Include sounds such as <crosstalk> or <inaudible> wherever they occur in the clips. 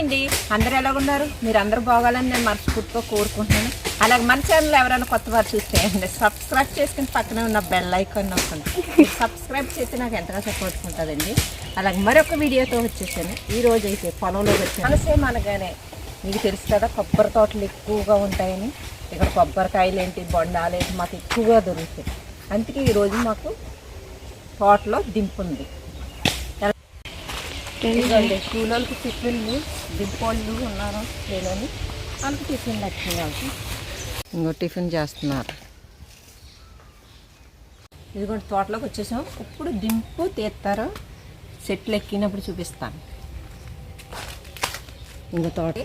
అండి అందరూ ఎలాగున్నారు? మీరు అందరూ బాగాలని నేను మనస్ఫూర్తిగా కోరుకుంటున్నాను. అలాగే మన ఛానల్ ఎవరైనా కొత్త వారు చూస్తే <laughs> అండి సబ్స్క్రైబ్ చేసుకుని పక్కనే ఉన్న బెల్ ఐకాన్ నొక్కండి. సబ్స్క్రైబ్ చేస్తే నాకు ఎంతగా సపోర్ట్ ఉంటుందండి. అలాగే మరొక వీడియోతో వచ్చేసాను. ఈ రోజు అయితే పొలంలో వచ్చాను. మనసేం అనగానే మీకు తెలుసు కదా కొబ్బరి తోటలు ఎక్కువగా ఉంటాయని. ఇక్కడ కొబ్బరికాయలు ఏంటి బొండాలు ఏంటి మాకు ఎక్కువగా దొరుకుతాయి. అందుకే ఈరోజు మాకు తోటలో దింపుంది స్కూళ్ళకి టిఫిన్లు దింపోళ్ళు ఉన్నారు లేదని వాళ్ళకి టిఫిన్ వచ్చింది వాళ్ళకి ఇంకో టిఫిన్ చేస్తున్నారు. ఇదిగోండి తోటలోకి వచ్చేసాం. ఇప్పుడు దింపు తీస్తారు చెట్లు ఎక్కినప్పుడు చూపిస్తాను. ఇంకో తోట.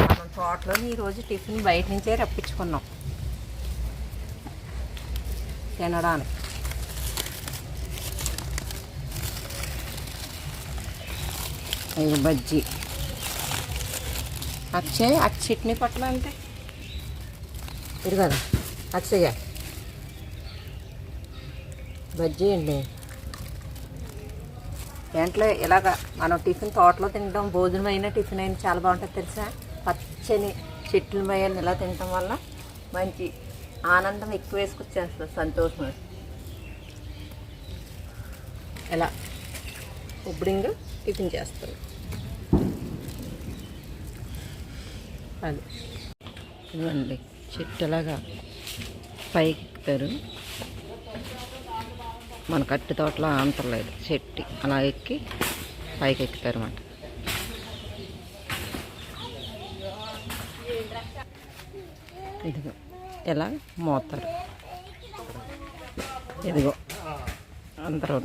మనం తోటలో ఈరోజు టిఫిన్ బయట నుంచే రప్పించుకున్నాం. తినడానికి. ఇక బజ్జీ అక్షయ్ అక్ష చట్నీ పట్ల అంటే ఇది కదా అక్షయ్య బజ్జీ అండి ఏంట్లో ఇలాగ మనం టిఫిన్ తోటలో తినడం భోజనం అయినా టిఫిన్ అయినా చాలా బాగుంటుంది తెలుసా పచ్చని చెట్ల మయ్యాలని ఇలా తినడం వల్ల మంచి ఆనందం ఎక్కువ వేసుకొచ్చేస్తుంది సంతోషం ఎలా ఉబ్బడింగ్ టిఫిన్ చేస్తాను. అది. ఇవ్వండి చెట్టులాగా పైకి ఎక్కుతారు మన కట్టి తోటలో అంతలేదు చెట్టు. అలా ఎక్కి పైకి ఎక్కుతారు అన్నమాట. ఇదిగో ఎలా? మోతారు ఇదిగో అందరూ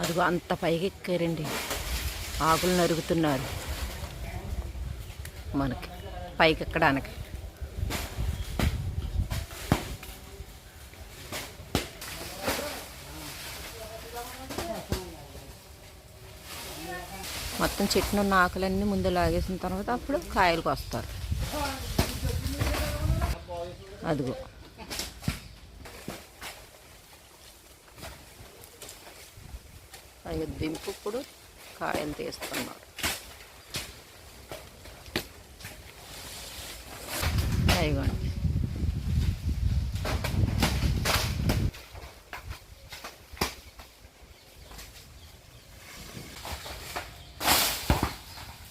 అదిగో అంత పైకి ఎక్కారండి ఆకులు నరుగుతున్నారు. మనకి పైకి ఎక్కడానికి మొత్తం చెట్టును ఉన్న ఆకులన్నీ ముందు లాగేసిన తర్వాత అప్పుడు కాయలకు వస్తారు. అదిగో. అవి దింపు ఇప్పుడు కాయలు తీస్తున్నారు అయ్యండి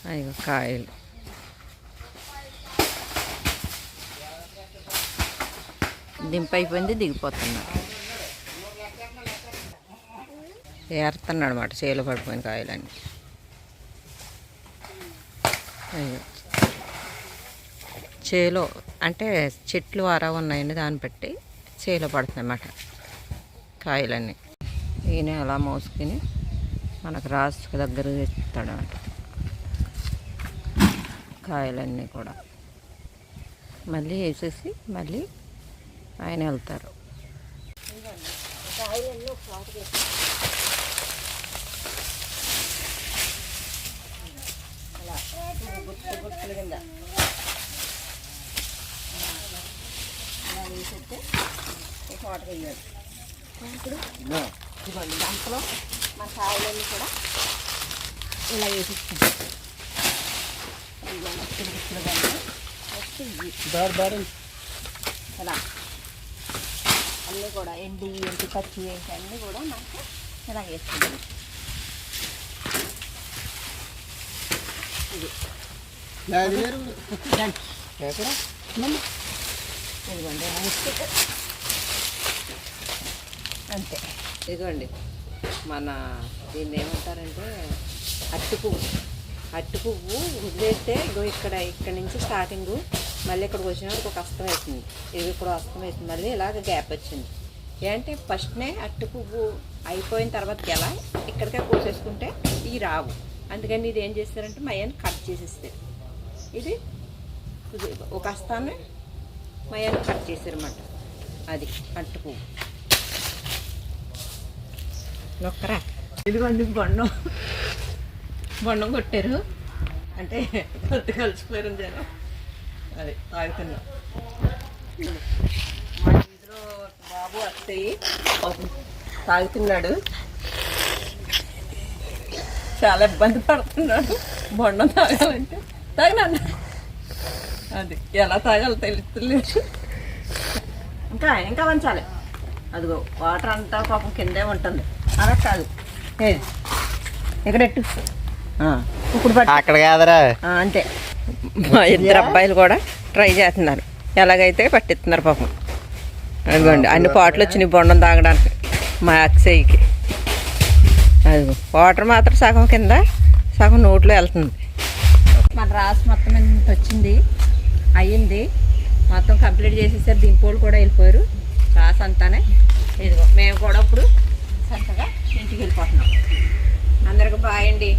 అయ్యో కాయలు. దింపైపోయింది దిగిపోతున్నారు. ఏరుతున్నాడు అనమాట చేలో పడిపోయిన కాయలన్నీ. అయ్యో. చేలో అంటే చెట్లు వారా ఉన్నాయని దాన్ని బట్టి చేలో పడుతున్నాయన్నమాట కాయలన్నీ. ఈయన అలా మోసుకుని మనకు రాసుకు దగ్గర తెస్తాడనమాట కాయలన్నీ కూడా. మళ్ళీ వేసేసి మళ్ళీ ఆయన వెళ్తారు. కాయలన్నీ ఒక అలా గుర్తు గుర్తుల కింద అలా వేసేస్తే తోటకి వేయాలి ఇప్పుడు ఇదిగోండి దాంట్లో మా కాయలన్నీ కూడా ఇలా వేసిస్తాం ఇదిగోండి గుర్తులు గుర్తులుగా నెక్స్ట్ ఇవి ఇలా అన్నీ కూడా ఎండి ఎంటి పచ్చి ఏంటి అన్నీ కూడా మనకు ఇలా ఇది. ఇదిగోండి అంతే. ఇదిగోండి. మన దీన్ని ఏమంటారంటే అట్టి పువ్వు అట్టి పువ్వు వదిలేస్తే ఇగో ఇక్కడ ఇక్కడ నుంచి స్టార్టింగ్ మళ్ళీ ఇక్కడికి వచ్చినప్పుడు ఒక అస్తం వేసింది. ఇది ఇక్కడ అస్తం వేసింది. మళ్ళీ ఇలాగ గ్యాప్ వచ్చింది. ఏంటంటే ఫస్ట్నే అట్టు పువ్వు అయిపోయిన తర్వాత ఎలా ఇక్కడికే కోసేసుకుంటే ఇవి రావు. అందుకని ఇది ఏం చేస్తారంటే మయాన్ని కట్ చేసేస్తారు. ఇది ఒక అస్తాన్ని మయ్యాన్ని కట్ చేశారన్నమాట. అది అట్టు పువ్వు. నొక్కరా? ఇదిగోండి బొండం. బొండం కొట్టారు. అంటే కొద్ది కలిసిపోయారు జనం. అది తాగుతున్నాం. వస్తాయి పాపం తాగుతున్నాడు. చాలా ఇబ్బంది పడుతున్నాడు. బొండం తాగాలంటే. తాగినాను అది ఎలా తాగాలో తెలుస్తలేదు ఇంకా ఇంకా వంచాలి. అదిగో వాటర్ అంతా పాపం కిందే ఉంటుంది. అలా కాదు ఏది ఎక్కడెట్టు ఇప్పుడు అక్కడ కాదరా. అంతే. మా ఇద్దరు అబ్బాయిలు కూడా ట్రై చేస్తున్నారు. ఎలాగైతే పట్టిస్తున్నారు పాపం. అదిగోండి అన్ని పాటలు వచ్చినాయి బొండం తాగడానికి మా అక్షయ్కి. అదిగో వాటర్ మాత్రం సగం కింద సగం నోట్లో వెళ్తుంది. మన రాసి మొత్తం ఇంత వచ్చింది? అయ్యింది. మొత్తం కంప్లీట్ చేసేసారు. దింపోళ్ళు కూడా వెళ్ళిపోయారు. రాసి అంతానే. ఇదిగో మేము కూడా ఇప్పుడు చక్కగా ఇంటికి వెళ్ళిపోతున్నాం. అందరికి బాయ్ అండి.